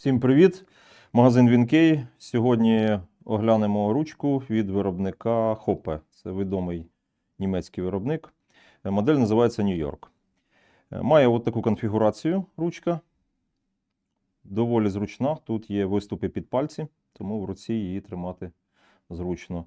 Всім привіт! Магазин Вінкей. Сьогодні оглянемо ручку від виробника Hoppe. Це відомий німецький виробник. Е, Модель називається Нью-Йорк. Е, Має от таку конфігурацію ручка. Доволі зручна. Тут є виступи під пальці, тому в руці її тримати зручно.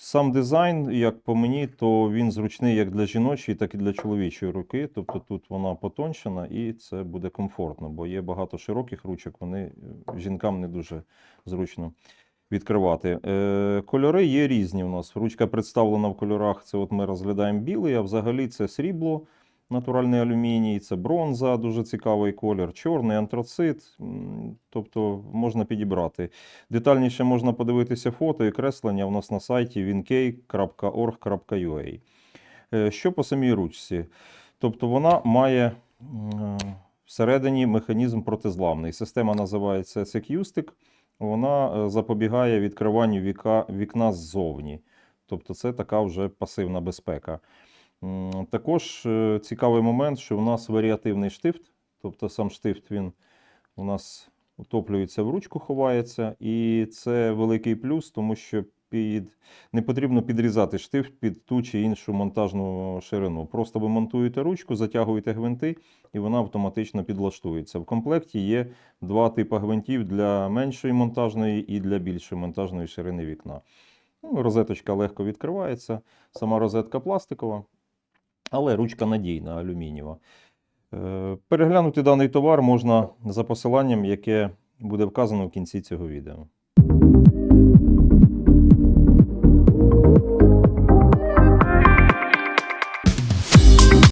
Сам дизайн, як по мені, то він зручний як для жіночої, так і для чоловічої руки. Тобто тут вона потончена і це буде комфортно, бо є багато широких ручок, вони е, жінкам не дуже зручно відкривати. Е, кольори є різні у нас. Ручка представлена в кольорах. Це от ми розглядаємо білий, а взагалі це срібло, натуральний алюміній, це бронза, дуже цікавий колір, чорний антрацит. Тобто можна підібрати. Детальніше можна подивитися фото і креслення у нас на сайті winkey.org.ua. Е, Що по самій ручці? Тобто вона має всередині механізм протизламний. Система називається Secustic. Вона е, запобігає відкриванню віка, вікна ззовні. Тобто це така вже пасивна безпека. Також е, цікавий момент, що у нас варіативний штифт, тобто сам штифт він у нас утоплюється в ручку, ховається, і це великий плюс, тому що під... не потрібно підрізати штифт під ту чи іншу монтажну ширину. Просто ви монтуєте ручку, затягуєте гвинти, і вона автоматично підлаштується. В комплекті є два типи гвинтів для меншої монтажної і для більшої монтажної ширини вікна. Ну, розеточка легко відкривається, сама розетка пластикова, але ручка надійна, алюмінієва. Е, Переглянути даний товар можна за посиланням, яке буде вказано в кінці цього відео.